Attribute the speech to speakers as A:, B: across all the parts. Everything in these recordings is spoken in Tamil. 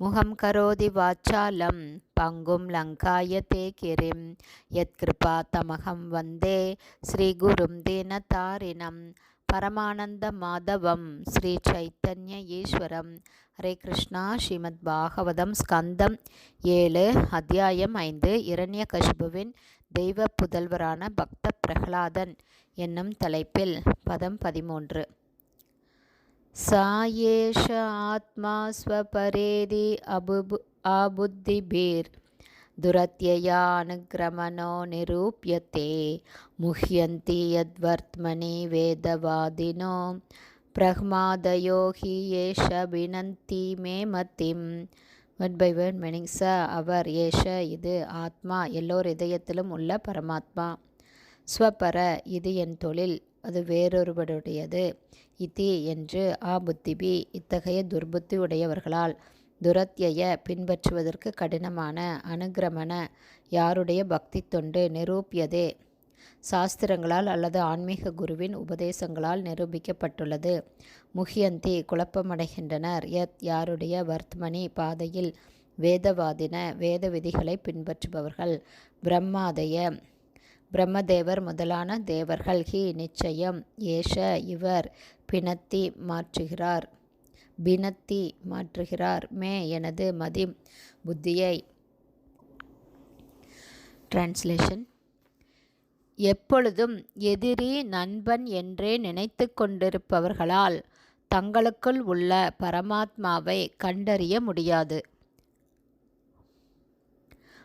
A: முகம் கரோதி வாச்சாலம் பங்கும் லங்காய தே கிரிம் யத்கிருபா தமகம் வந்தே ஸ்ரீகுரும் தீனதாரிணம் பரமானந்த மாதவம் ஸ்ரீ சைத்தன்ய ஈஸ்வரம். ஹரே கிருஷ்ணா ஸ்ரீமத் பாகவதம் ஸ்கந்தம் ஏழு அத்தியாயம் ஐந்து இரண்ய கஷ்புவின் தெய்வ புதல்வரான பக்த பிரகலாதன் என்னும் தலைப்பில் பதம் பதிமூன்று. सायेष आत्मा स्वपरेदि अबुबु आबुद्धिभिर् दुरत्ययानुग्रमणो निरूप्यते मुह्यन्ति यद्वर्त्मनि वेदवादिनो பிரஹ்மாதயோ ஹி ஏஷ வினந்தி மே மத்திம் வேர்ட் பை வேர்ட் மீனிங் ச அவர் ஏஷ இது ஆத்மா எல்லோர் இதயத்திலும் உள்ள பரமாத்மா ஸ்வபர இது என் தொழில் அது வேறொருவருடையது. இதி என்று ஆபுத்திபி இத்தகைய துர்புத்தி உடையவர்களால் துரத்திய பின்பற்றுவதற்கு கடினமான அனுகிரமண யாருடைய பக்தி தொண்டு நிரூபியதே? சாஸ்திரங்களால் அல்லது ஆன்மீக குருவின் உபதேசங்களால் நிரூபிக்கப்பட்டுள்ளது. முகியந்தி குழப்பமடைகின்றனர். யத் யாருடைய வர்த்மணி பாதையில் வேதவாதின வேத விதிகளை பின்பற்றுபவர்கள் பிரம்மாதய பிரம்மதேவர் முதலான தேவர்கள். ஹி நிச்சயம். ஏஷ இவர் பிணத்தி மாற்றுகிறார். பிணத்தி மாற்றுகிறார். மே எனது மதி புத்தியை. டிரான்ஸ்லேஷன் எப்பொழுதும் எதிரி நண்பன் என்றே நினைத்து கொண்டிருப்பவர்களால் தங்களுக்குள் உள்ள பரமாத்மாவை கண்டறிய முடியாது.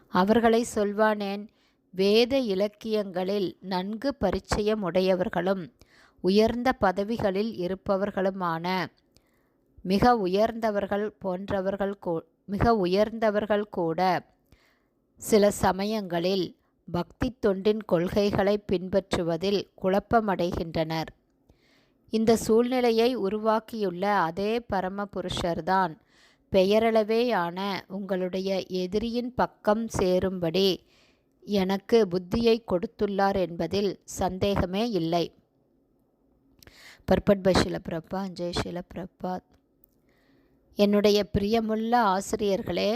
A: அவர்களை சொல்வானேன் வேத இலக்கியங்களில் நன்கு பரிச்சயம் உடையவர்களும் உயர்ந்த பதவிகளில் இருப்பவர்களுமான மிக உயர்ந்தவர்கள் போன்றவர்கள் கூ மிக உயர்ந்தவர்கள் கூட சில சமயங்களில் பக்தி தொண்டின் கொள்கைகளை பின்பற்றுவதில் குழப்பமடைகின்றனர். இந்த சூழ்நிலையை உருவாக்கியுள்ள அதே பரமபுருஷர்தான் பெயரளவேயான உங்களுடைய எதிரியின் பக்கம் சேரும்படி எனக்கு புத்தியை கொடுத்துள்ளார் என்பதில் சந்தேகமே இல்லை. பர்பட் பை ஷிலப்பிரப்பா ஜெய் ஷிலப்பிரபாத் என்னுடைய பிரியமுள்ள ஆசிரியர்களே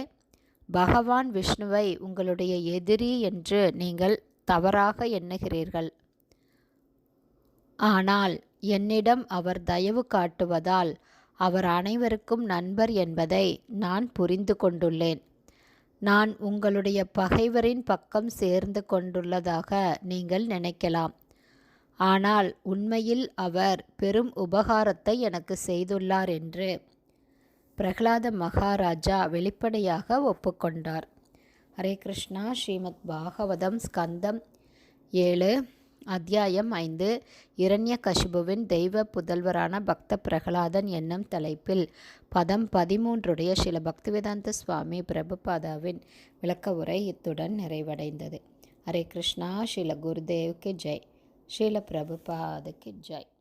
A: பகவான் விஷ்ணுவை உங்களுடைய எதிரி என்று நீங்கள் தவறாக எண்ணுகிறீர்கள். ஆனால் என்னிடம் அவர் தயவு காட்டுவதால் அவர் அனைவருக்கும் நண்பர் என்பதை நான் புரிந்து கொண்டுள்ளேன். நான் உங்களுடைய பகைவரின் பக்கம் சேர்ந்து கொண்டுள்ளதாக நீங்கள் நினைக்கலாம். ஆனால் உண்மையில் அவர் பெரும் உபகாரத்தை எனக்கு செய்துள்ளார் என்று பிரகலாத மகாராஜா வெளிப்படையாக ஒப்புக்கொண்டார். ஹரே கிருஷ்ணா. ஸ்ரீமத் பாகவதம் ஸ்கந்தம் ஏழு. அத்தியாயம் ஐந்து. இரண்ய கஷிபுவின் தெய்வ புதல்வரான பக்த பிரகலாதன் என்னும் தலைப்பில் பதம் பதிமூன்றுடைய சில பக்திவேதாந்த சுவாமி பிரபுபாதாவின் விளக்க உரை இத்துடன் நிறைவடைந்தது. ஹரே கிருஷ்ணா. ஸ்ரீல குருதேவுக்கு ஜெய். ஸ்ரீல பிரபுபாதுக்கு ஜெய்.